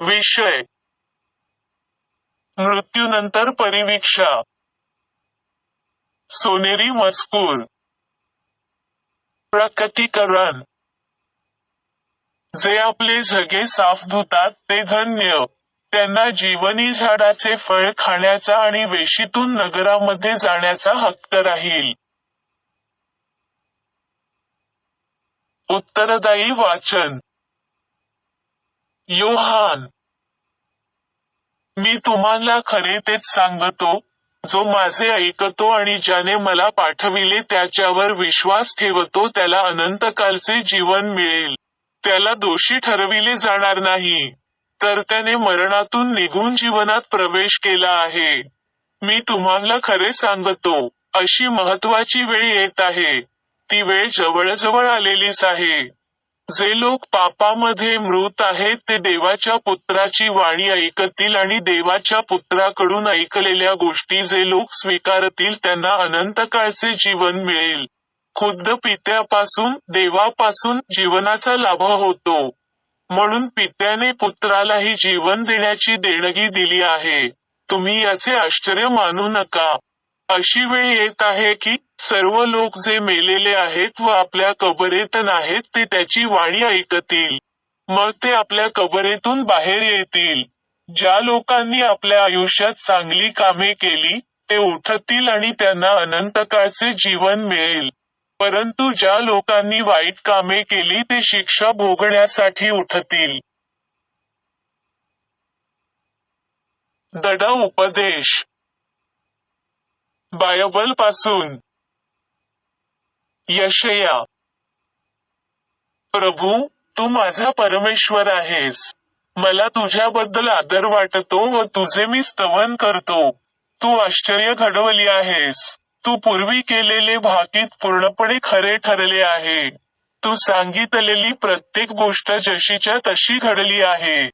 विषय. मृत्यूनंतर परिवीक्षा. सोनेरी मजकूर. प्रकटीकरण. जे आपले झगे साफ धुतात ते धन्य. त्यांना जीवनी झाडाचे फळ खाण्याचा आणि वेशीतून नगरामध्ये जाण्याचा हक्क राहील. उत्तरदायी वाचन. योहान मी तुम्हाला खरे तेच सांगतो जो माझे ऐकतो आणि ज्याने मला पाठविले त्याच्यावर विश्वास ठेवतो त्याला अनंतकालचे जीवन मिळेल. त्याला दोषी ठरविले जाणार नाही. तर त्याने मरणातून निघून जीवनात प्रवेश केला आहे. मी तुम्हाला खरे सांगतो अशी महत्वाची वेळ येत आहे. ती वेळ जवळजवळ आलेलीच आहे. जे लोक पापामध्ये मृत आहेत ते देवाच्या पुत्राची वाणी ऐकतील आणि देवाच्या पुत्राकडून ऐकलेल्या गोष्टी जे लोक स्वीकारतील त्यांना अनंतकाळचे जीवन मिळेल. खुद्द पित्यापासून देवापासून जीवनाचा लाभ होतो. म्हणून पित्याने पुत्रालाही जीवन देण्याची देणगी दिली आहे. तुम्ही याचे आश्चर्य मानू नका. अशी वेळ येत आहे की सर्व लोक जे मेलेले आहेत व आपल्या कबरेत नाहीत ते त्याची वाणी ऐकतील. मग ते आपल्या कबरेतून बाहेर येतील. ज्या लोकांनी आपल्या आयुष्यात चांगली कामे केली ते उठतील आणि त्यांना अनंतकाळचे जीवन मिळेल. परंतु ज्या लोकांनी वाईट कामे केली ते शिक्षा भोगण्यासाठी उठतील. दडा उपदेश. बायबलपासून यशया प्रभू तू माझा परमेश्वर आहेस. मला तुझ्याबद्दल आदर वाटतो व तुझे मी स्तवन करतो. तू आश्चर्य घडवली आहेस. तू पूर्वी केलेले भाकीत पूर्णपणे खरे ठरले आहे. तू सांगितलेली प्रत्येक गोष्ट जशीच्या तशी घडली आहे.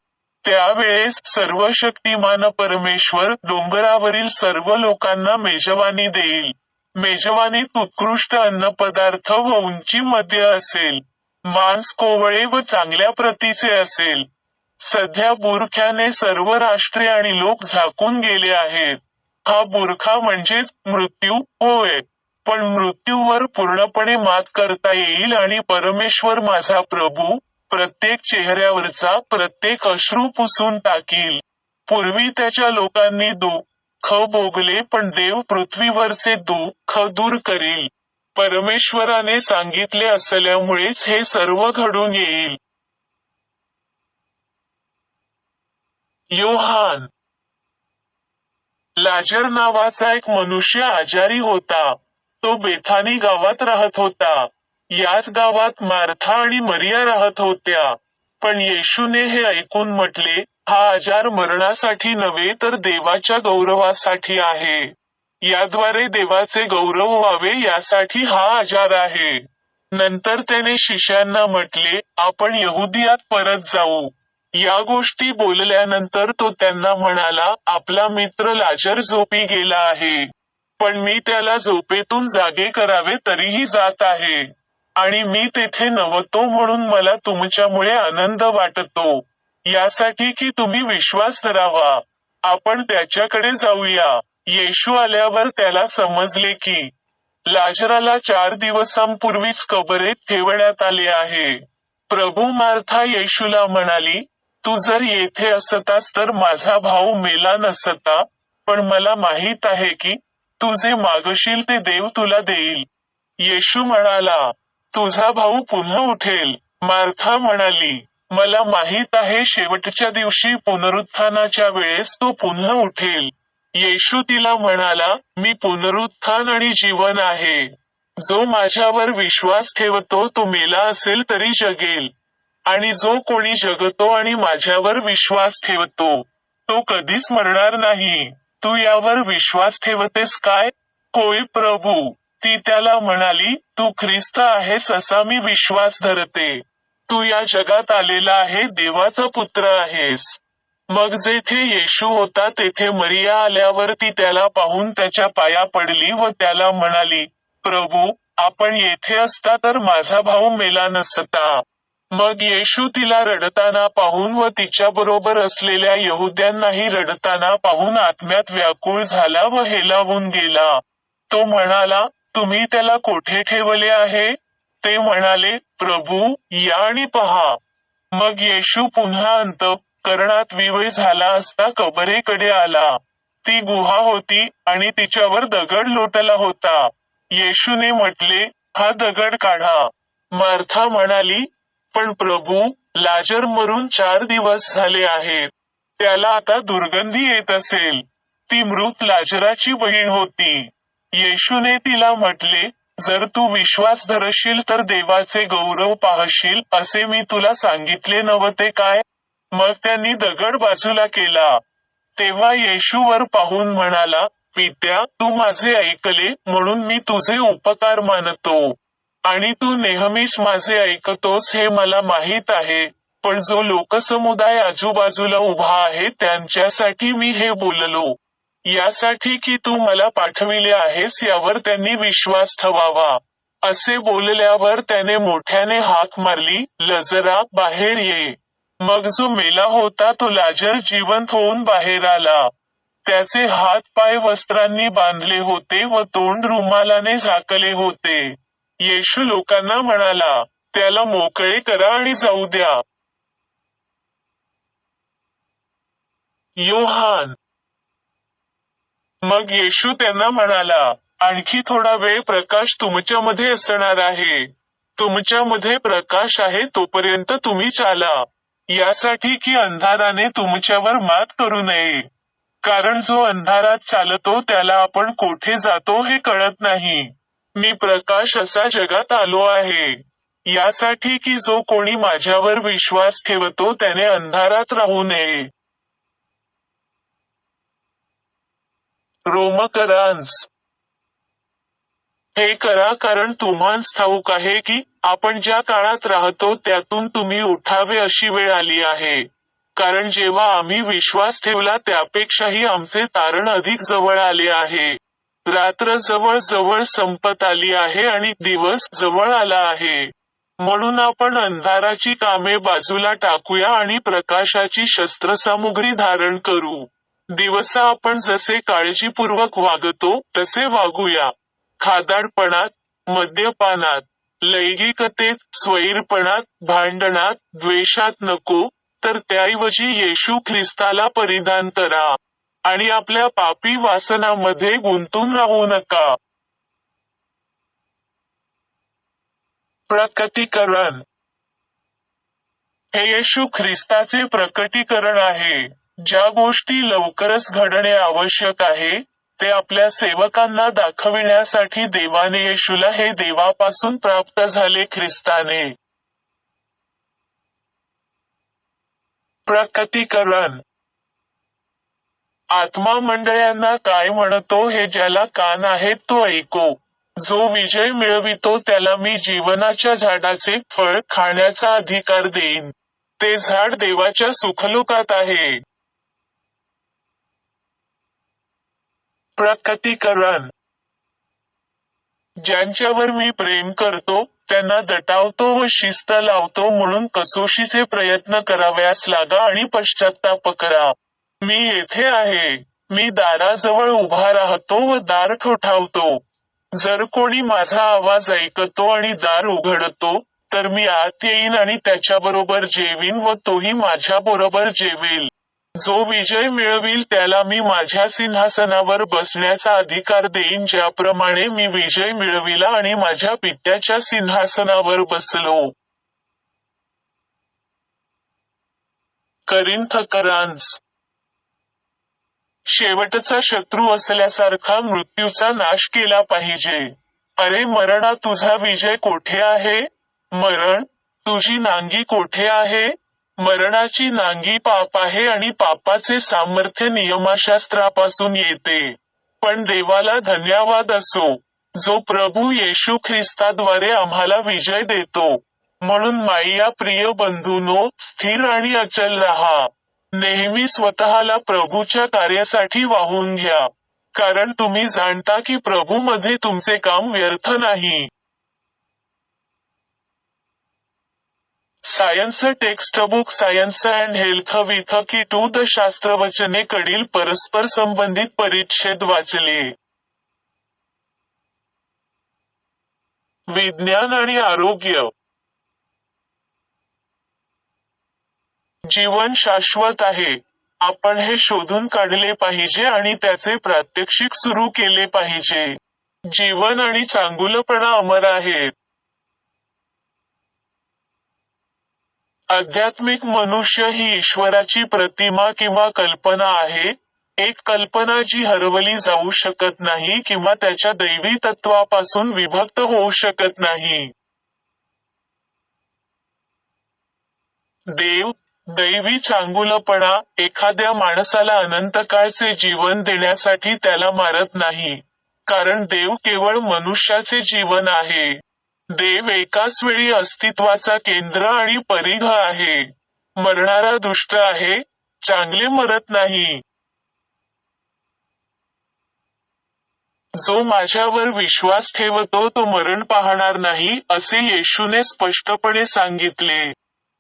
त्यावेळेस सर्व शक्तिमान परमेश्वर डोंगरावरील सर्व लोकांना मेजवानी देईल. मेजवानीत उत्कृष्ट अन्नपदार्थ व उंचीमध्ये असेल. मांस कोवळे व चांगल्या प्रतीचे असेल. सध्या बुरख्याने सर्व राष्ट्रे आणि लोक झाकून गेले आहेत. हा बुरखा म्हणजेच मृत्यू होय. पण मृत्यूवर पूर्णपणे मात करता येईल आणि परमेश्वर माझा प्रभू प्रत्येक चेहऱ्यावरचा प्रत्येक अश्रू पुसून टाकील. पूर्वी त्याच्या लोकांनी दुःख भोगले पण देव पृथ्वीवरचे दुःख दूर करील. परमेश्वराने सांगितले असल्यामुळेच हे सर्व घडून येईल. योहान. लाजर नावाचा एक मनुष्य आजारी होता. तो बेथानी गावात राहत होता. याच गावात मार्था आणि मरिया राहत होत्या. पण येशूने हे ऐकून म्हटले हा आजार मरणासाठी नव्हे तर देवाच्या गौरवासाठी आहे. याद्वारे देवाचे गौरव व्हावे यासाठी हा आजार आहे. नंतर त्याने शिष्यांना म्हटले आपण यहुदियात परत जाऊ. या गोष्टी बोलल्यानंतर तो त्यांना म्हणाला आपला मित्र लाजर झोपी गेला आहे. पण मी त्याला झोपेतून जागे करावे तरीही जात आहे. आणि मी तेथे नव्हतो म्हणून मला तुमच्यामुळे आनंद वाटतो. यासाठी की तुम्ही विश्वास धरावा. आपण त्याच्याकडे जाऊया. येशू आल्यावर त्याला समजले की लाजराला चार दिवसांपूर्वीच कबरेत ठेवण्यात आले आहे. प्रभू मार्था येशूला म्हणाली तू जर येथे असतास तर माझा भाऊ मेला नसता पण मला माहीत आहे की तू जे मागशील ते देव तुला देईल. येशू म्हणाला तुझा भाऊ पुन्हा उठेल. मार्था म्हणाली मला माहीत आहे शेवटच्या दिवशी पुनरुत्थानाच्या वेळेस तो पुन्हा उठेल. येशू तिला म्हणाला मी पुनरुत्थान आणि जीवन आहे. जो माझ्यावर विश्वास ठेवतो तो मेला असेल तरी जगेल. आणि जो कोणी जगतो आणि माझ्यावर विश्वास ठेवतो तो कधीच मरणार नाही. तू यावर विश्वास ठेवतेस काय? होय प्रभू. ती त्याला म्हणाली तू ख्रिस्त आहेस असा मी विश्वास धरते. तू या जगात आलेला आहे देवाचा पुत्र आहेस. मग जेथे येशू होता तेथे मरिया आल्यावर ती त्याला पाहून त्याच्या पाया पडली व त्याला म्हणाली प्रभू आपण येथे असता तर माझा भाऊ मेला नसता. मग येशू तिला रडताना पाहून व तिच्या बरोबर असलेल्या यहुद्यांनाही रडताना पाहून आत्म्यात व्याकुळ झाला व हेलावून गेला. तो म्हणाला तुम्ही त्याला कोठे ठेवले आहे? ते म्हणाले प्रभू या आणि पहा. मग येशू पुन्हा अंत करणात विवय झाला असता कबरेकडे आला. ती गुहा होती आणि तिच्यावर दगड लोटला होता. येशूने म्हटले हा दगड काढा. मार्था म्हणाली पण प्रभू लाजर मरून चार दिवस झाले आहेत. त्याला आता दुर्गंधी येत असेल. ती मृत लाजराची बहीण होती. येशूने तिला म्हटले जर तू विश्वास धरशील तर देवाचे गौरव पाहशील असे मी तुला सांगितले नव्हते काय? मग त्यांनी दगड बाजूला केला. तेव्हा येशूवर पाहून म्हणाला पित्या तू माझे ऐकले म्हणून मी तुझे उपकार मानतो. आणि तू नेहमीच माझे ऐकतोस हे मला माहीत आहे. पण जो लोकसमुदाय आजूबाजूला उभा आहे त्यांच्यासाठी मी हे बोललो. यासाठी की तू मला पाठविले आहेस यावर त्यांनी विश्वास ठेवावा. असे बोलल्यावर त्याने मोठ्याने हाक मारली लजरा बाहेर ये. मग जो मेला होता तो लाजर जिवंत होऊन बाहेर आला. त्याचे हात पाय वस्त्रांनी बांधले होते व तोंड रुमालाने झाकले होते. येशू लोकांना म्हणाला त्याला मोकळे करा आणि जाऊ द्या. योहान मग येशू त्यांना म्हणाला आणखी थोडा वेळ प्रकाश तुमच्यामध्ये असणार आहे. तुमच्यामध्ये प्रकाश आहे तोपर्यंत तुम्ही चाला. यासाठी की अंधाराने तुमच्यावर मात करू नये. कारण जो अंधारात चालतो त्याला आपण कोठे जातो हे कळत नाही. मी प्रकाश असा जगात आलो आहे. यासाठी की जो कोणी माझ्यावर विश्वास ठेवतो त्याने अंधारात राहू नये. रोमकरांस हे करा कारण तुम्हास ठाऊक आहे की आपण ज्या काळात राहतो त्यातून तुम्ही उठावे अशी वेळ आली आहे. कारण जेव्हा आम्ही विश्वास ठेवला त्यापेक्षाही आमचे तारण अधिक जवळ आले आहे. रात्र जवळ जवळ संपत आली आहे आणि दिवस जवळ आला आहे. म्हणून आपण अंधाराची कामे बाजूला टाकूया आणि प्रकाशाची शस्त्रसामुग्री धारण करू. दिवसा आपण जसे काळजीपूर्वक वागतो तसे वागूया. खादाडपणात मद्यपानात लैंगिकतेत स्वैरपणात भांडणात द्वेषात नको तर त्याऐवजी येशू ख्रिस्ताला परिधान करा. आणि आपल्या पापी वासनामध्ये गुंतून राहू नका. प्रकटीकरण. हे येशू ख्रिस्ताचे प्रकटीकरण आहे. ज्या गोष्टी लवकरच घडणे आवश्यक आहे ते आपल्या सेवकांना दाखविण्यासाठी देवाने येशूला हे देवापासून प्राप्त झाले ख्रिस्ताने. प्रकटीकरण. आत्मा मंडळांना काय म्हणतो हे ज्याला कान आहेत तो ऐको. जो विजय मिळवितो त्याला मी जीवनाच्या झाडाचे फळ खाण्याचा अधिकार देईन. ते झाड देवाच्या सुखलोकात आहे. प्रकटीकरण. ज्यांच्यावर मी प्रेम करतो त्यांना दटावतो व शिस्त लावतो म्हणून कसोशीचे प्रयत्न कराव्यास लागा आणि पश्चाताप करा. मी येथे आहे. मी दाराजवळ उभा राहतो व दार ठोठावतो. जर कोणी माझा आवाज ऐकतो आणि दार उघडतो तर मी आत येईन आणि त्याच्याबरोबर जेवीन व तोही माझ्या बरोबर जेवेल. जो विजय मिळविल त्याला मी माझ्या सिंहासनावर बसण्याचा अधिकार देईन. ज्याप्रमाणे मी विजय मिळविला आणि माझ्या पित्याच्या सिंहासनावर बसलो. करिंथकरांस शेवटचा शत्रू असल्यासारखा मृत्यूचा नाश केला पाहिजे. अरे मरणा तुझा विजय कोठे आहे? मरण तुझी नांगी कोठे आहे? मरणाची नांगी पाप आहे आणि पापाचे सामर्थ्य नियमाशास्त्रापासून येते. पण देवाला धन्यवाद असो. जो प्रभू येशू ख्रिस्ताद्वारे आम्हाला विजय देतो. म्हणून माईया प्रिय बंधूनो स्थिर आणि अचल राहा. नेहमी स्वतःला प्रभूच्या कार्यासाठी वाहून घ्या. कारण तुम्ही जाणता की प्रभूमध्ये तुमचे काम व्यर्थ नाही. Science text book science and health with key to the शास्त्रवचने कडील परस्पर संबंधित परिच्छेद वाचले. विज्ञान आणि आरोग्य. जीवन शाश्वत आहे. आपण हे शोधून काढले पाहिजे आणि त्याचे प्रात्यक्षिक सुरू केले पाहिजे. जीवन आणि चांगुलपणा अमर आहेत. आध्यात्मिक मनुष्य ही ईश्वराची प्रतिमा किंवा कल्पना आहे. एक कल्पना जी हरवली जाऊ शकत नाही किंवा त्याच्या दैवी तत्वापासून विभक्त होऊ शकत नाही. देव दैवी चांगुलपणा एखाद्या माणसाला अनंत काळचे जीवन देण्यासाठी त्याला मारत नाही. कारण देव केवळ मनुष्याचे जीवन आहे. देव एकाच वेळी अस्तित्वाचा केंद्र आणि परिघ आहे. मरणारा दुष्ट आहे चांगले मरत नाही. जो माझ्यावर विश्वास ठेवतो तो मरण पाहणार नाही असे येशूने स्पष्टपणे सांगितले.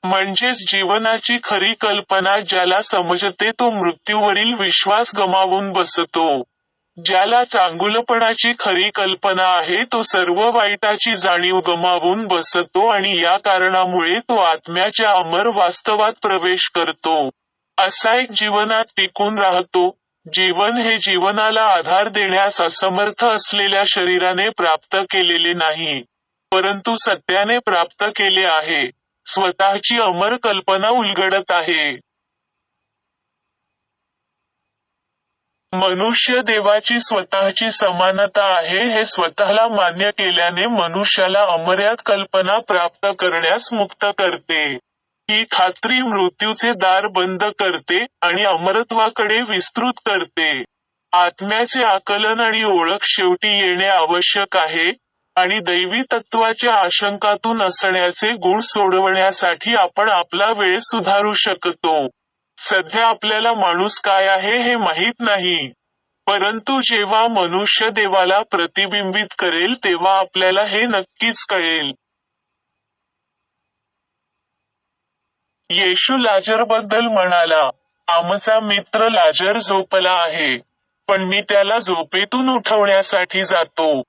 म्हणजेच जीवनाची खरी कल्पना ज्याला समजते तो मृत्यूवरील विश्वास गमावून बसतो. ज्याला चांगुलपणाची खरी कल्पना आहे तो सर्व वाईटाची जाणीव गमावून बसतो आणि या कारणामुळे तो आत्म्याच्या अमर वास्तवात प्रवेश करतो. असा एक जीवनात टिकून राहतो. जीवन हे जीवनाला आधार देण्यास असमर्थ असलेल्या शरीराने प्राप्त केलेले नाही परंतु सत्याने प्राप्त केले आहे. स्वतःची अमर कल्पना उलगडत आहे. मनुष्य देवाची स्वतःची समानता आहे हे स्वतःला मान्य केल्याने मनुष्याला अमर्याद कल्पना प्राप्त करण्यास मुक्त करते. ही खात्री मृत्यूचे दार बंद करते आणि अमरत्वाकडे विस्तृत करते. आत्म्याचे आकलन आणि ओळख शेवटी येणे आवश्यक आहे आणि दैवी तत्वाच्या आशंकातून असण्याचे गुण सोडवण्यासाठी आपण आपला वेळ सुधारू शकतो. सध्या आपल्याला माणूस काय आहे हे माहीत नाही. परंतु जेव्हा मनुष्य देवाला प्रतिबिंबित करेल तेव्हा आपल्याला हे नक्कीच कळेल. येशू लाजरबद्दल म्हणाला आमचा मित्र लाजर झोपला आहे पण मी त्याला झोपेतून उठवण्यासाठी जातो.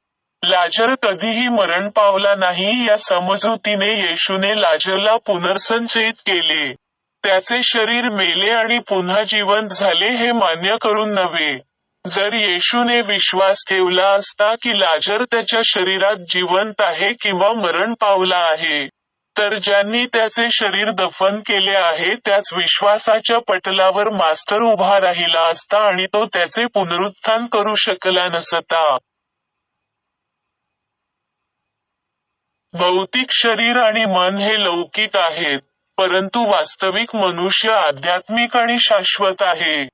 लाजर कधीही मरण पावला नाही. या समजुतीने येशूने लाजरला पुनर्संचयित केले. त्याचे शरीर मेले आणि पुन्हा जिवंत झाले हे मान्य करून नव्हे. जर येशूने विश्वास ठेवला असता की लाजर त्याच्या शरीरात जिवंत आहे किंवा मरण पावला आहे तर ज्यांनी त्याचे शरीर दफन केले आहे त्याच विश्वासाच्या पटलावर मास्टर उभा राहिला असता आणि तो त्याचे पुनरुत्थान करू शकला नसता. भौतिक शरीर आणि मन हे लौकिक आहेत. परंतु वास्तविक मनुष्य आध्यात्मिक आणि शाश्वत आहे.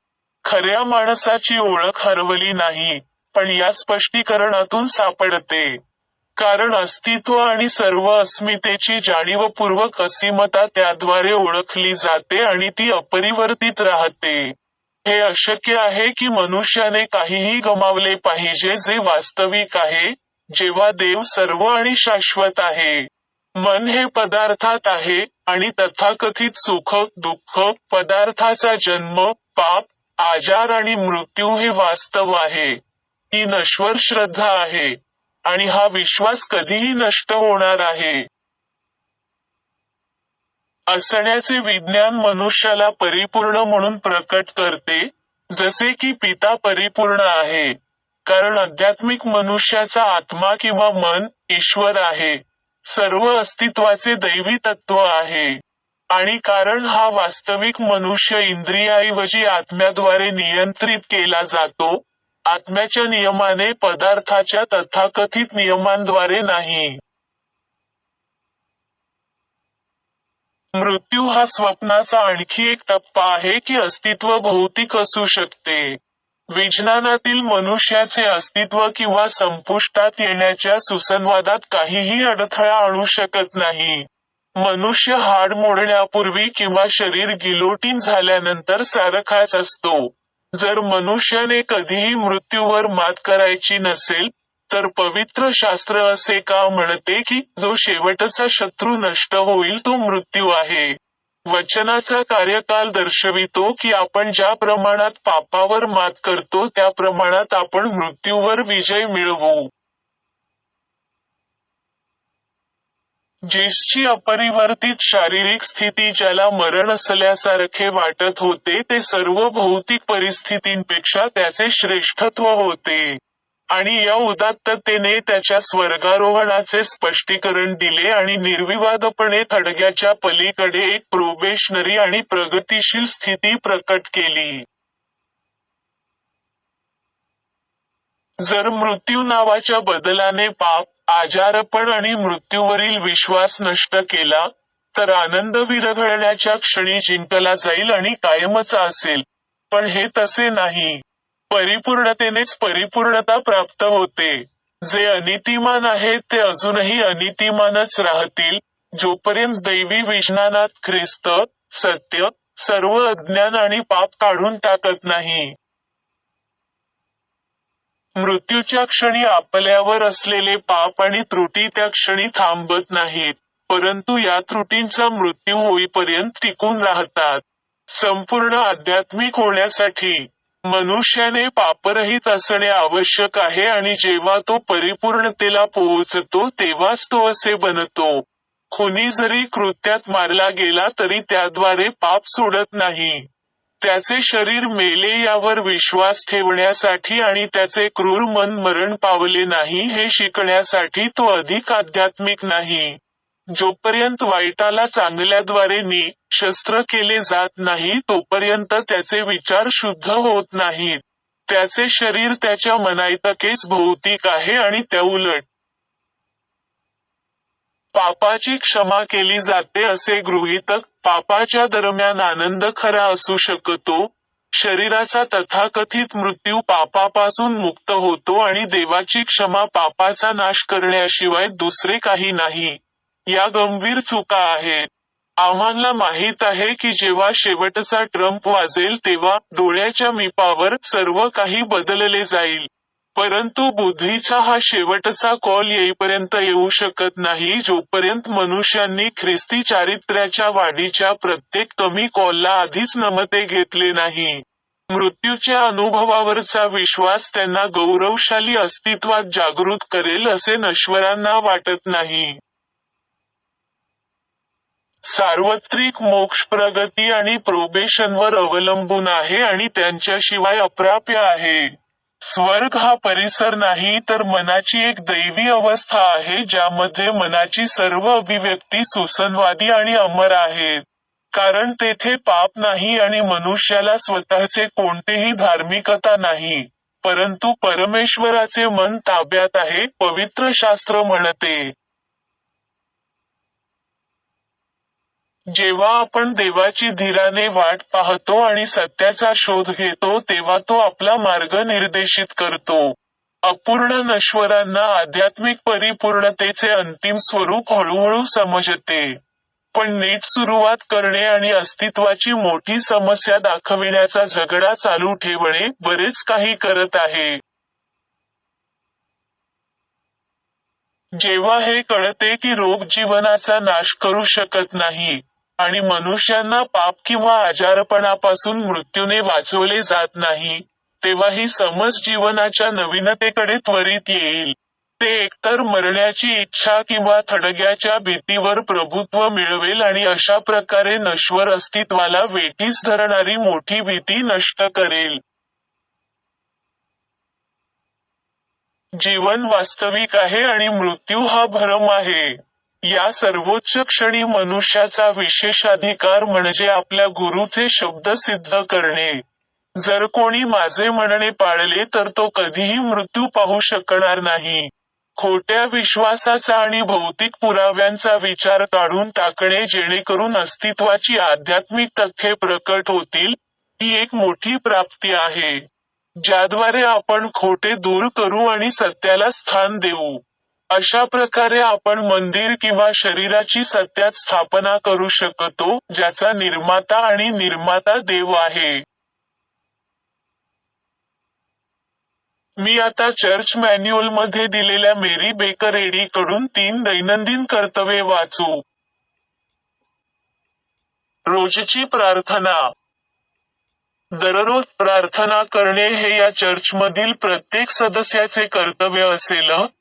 खऱ्या माणसाची ओळख हरवली नाही पण या स्पष्टीकरणातून सापडते. कारण अस्तित्व आणि सर्व अस्मितेची जाणीवपूर्वक असीमता त्याद्वारे ओळखली जाते आणि ती अपरिवर्तित राहते. हे अशक्य आहे की मनुष्याने काहीही गमावले पाहिजे जे वास्तविक आहे जेव्हा देव सर्व आणि शाश्वत आहे. मन हे पदार्थात आहे आणि तथाकथित सुख दुःख पदार्थाचा जन्म पाप आजार आणि मृत्यू हे वास्तव आहे. ही नश्वर श्रद्धा आहे आणि हा विश्वास कधीही नष्ट होणार आहे. असण्याचे विज्ञान मनुष्याला परिपूर्ण म्हणून प्रकट करते जसे की पिता परिपूर्ण आहे. कारण आध्यात्मिक मनुष्याचा आत्मा किंवा मन ईश्वर आहे. सर्व अस्तित्वाचे दैवी तत्व आहे. आणि कारण हा वास्तविक मनुष्य इंद्रियाऐवजी आत्म्याद्वारे नियंत्रित केला जातो आत्म्याच्या नियमाने पदार्थाच्या तथाकथित नियमांद्वारे नाही. मृत्यू हा स्वप्नाचा आणखी एक टप्पा आहे की अस्तित्व भौतिक असू शकते. विज्ञानातील मनुष्याचे अस्तित्व किंवा संपुष्टात येण्याच्या सुसंवादात काहीही अडथळा आणू शकत नाही. मनुष्य हाड मोडण्यापूर्वी किंवा शरीर गिलोटीन झाल्यानंतर सारखाच असतो. जर मनुष्याने कधीही मृत्यूवर मात करायची नसेल तर पवित्र शास्त्र असे का म्हणते की जो शेवटचा शत्रू नष्ट होईल तो मृत्यू आहे. वचनाचा कार्यकाल दर्शवितो की आपण ज्या प्रमाणात पापावर मात करतो त्या प्रमाणात आपण मृत्यूवर विजय मिळवू. जिसची अपरिवर्तित शारीरिक स्थिती ज्याला मरण असल्यासारखे वाटत होते ते सर्व भौतिक परिस्थितींपेक्षा त्याचे श्रेष्ठत्व होते. आणि या उदात्ततेने त्याच्या स्वर्गारोहणाचे स्पष्टीकरण दिले आणि निर्विवादपणे थडग्याच्या पलीकडे एक प्रोबेशनरी आणि प्रगतीशील स्थिती प्रकट केली. जर मृत्यू नावाच्या बदलाने पाप आजारपण आणि मृत्यूवरील विश्वास नष्ट केला तर आनंद विरघळण्याच्या क्षणी जिंकला जाईल आणि कायमचा असेल. पण हे तसे नाही. परिपूर्णतेनेच परिपूर्णता प्राप्त होते. जे अनितिमान आहेत ते अजूनही अनितिमानच राहतील. जोपर्यंत दैवी विज्ञानात ख्रिस्त सत्य सर्व अज्ञान आणि पाप काढून टाकत नाही. मृत्यूच्या क्षणी आपल्यावर असलेले पाप आणि त्रुटी त्या क्षणी थांबत नाहीत परंतु या त्रुटींचा मृत्यू होईपर्यंत टिकून राहतात. संपूर्ण आध्यात्मिक होण्यासाठी मनुष्याने पापरहित असणे आवश्यक आहे आणि जेव्हा तो परिपूर्णतेला पोहोचतो तेव्हाच तो असे बनतो. खुनी जरी कृत्यात मारला गेला तरी त्याद्वारे पाप सोडत नाही. त्याचे शरीर मेले यावर विश्वास ठेवण्यासाठी आणि त्याचे क्रूर मन मरण पावले नाही हे शिकण्यासाठी तो अधिक आध्यात्मिक नाही. जोपर्यंत वाईटाला चांगल्याद्वारे शस्त्र केले जात नाही तोपर्यंत त्याचे विचार शुद्ध होत नाहीत. त्याचे शरीर त्याच्या मनाइतकेच भौतिक आहे आणि त्याउलट पापाची क्षमा केली जाते असे गृहीतक पापाच्या दरम्यान आनंद खरा असू शकतो शरीराचा तथाकथित मृत्यू पापापासून मुक्त होतो आणि देवाची क्षमा पापाचा नाश करण्याशिवाय दुसरे काही नाही. या गंभीर चुका आहेत. आम्हाला माहीत आहे की जेव्हा शेवटचा ट्रम्प वाजेल तेव्हा डोळ्याच्या मिपावर सर्व काही बदलले जाईल. परंतु बुद्धीचा हा शेवटचा कॉल येईपर्यंत येऊ शकत नाही जोपर्यंत मनुष्यांनी ख्रिस्ती चारित्र्याच्या वाढीच्या प्रत्येक कमी कॉलला आधीच नमते घेतले नाही. मृत्यूच्या अनुभवावरचा विश्वास त्यांना गौरवशाली अस्तित्वात जागृत करेल असे नश्वरांना वाटत नाही. सार्वत्रिक मोक्ष प्रगती आणि प्रोबेशनवर अवलंबून आहे आणि त्यांच्याशिवाय अप्राप्य आहे. स्वर्ग हा परिसर नाही तर मनाची एक दैवी अवस्था आहे ज्यामध्ये मनाची सर्व अभिव्यक्ती सुसंवादी आणि अमर आहेत कारण तेथे पाप नाही आणि मनुष्याला स्वतःचे कोणतेही धार्मिकता नाही. परंतु परमेश्वराचे मन ताब्यात आहे पवित्र शास्त्र म्हणते. जेव्हा आपण देवाची धीराने वाट पाहतो आणि सत्याचा शोध घेतो तेव्हा तो आपला मार्ग निर्देशित करतो. अपूर्ण नश्वरांना आध्यात्मिक परिपूर्णतेचे अंतिम स्वरूप हळूहळू समजते. पण नीट सुरुवात करणे आणि अस्तित्वाची मोठी समस्या दाखविण्याचा झगडा चालू ठेवणे बरेच काही करत आहे. जेव्हा हे कळते की रोग जीवनाचा नाश करू शकत नाही आणि मनुष्यांना पाप किंवा आजारपणापासून मृत्यूने वाचवले जात नाही तेव्हा ही समज जीवनाच्या नवीनतेकडे त्वरित येईल. ते एकतर मरण्याची इच्छा किंवा थडग्याच्या भीतीवर प्रभुत्व मिळवेल आणि अशा प्रकारे नश्वर अस्तित्वाला वेठीस धरणारी मोठी भीती नष्ट करेल. जीवन वास्तविक आहे आणि मृत्यू हा भरम आहे. या सर्वोच्च क्षणी मनुष्याचा विशेषाधिकार म्हणजे आपल्या गुरुचे शब्द सिद्ध करणे. जर कोणी माझे म्हणणे पाळले तर तो कधीही मृत्यू पाहू शकणार नाही. खोट्या विश्वासाचा आणि भौतिक पुराव्यांचा विचार काढून टाकणे जेणेकरून अस्तित्वाची आध्यात्मिक तथ्ये प्रकट होतील ही एक मोठी प्राप्ती आहे. ज्याद्वारे आपण खोटे दूर करू आणि सत्याला स्थान देऊ. अशा प्रकारे आपण मंदिर किंवा शरीराची सत्यात स्थापना करू शकतो ज्याचा निर्माता आणि निर्माता देव आहे. मी आता चर्च मॅन्युअलमध्ये दिलेल्या मेरी बेकर एडी कडून तीन दैनंदिन कर्तव्ये वाचू. रोजची प्रार्थना. दररोज प्रार्थना करणे हे या चर्चमधील प्रत्येक सदस्याचे कर्तव्य असेल.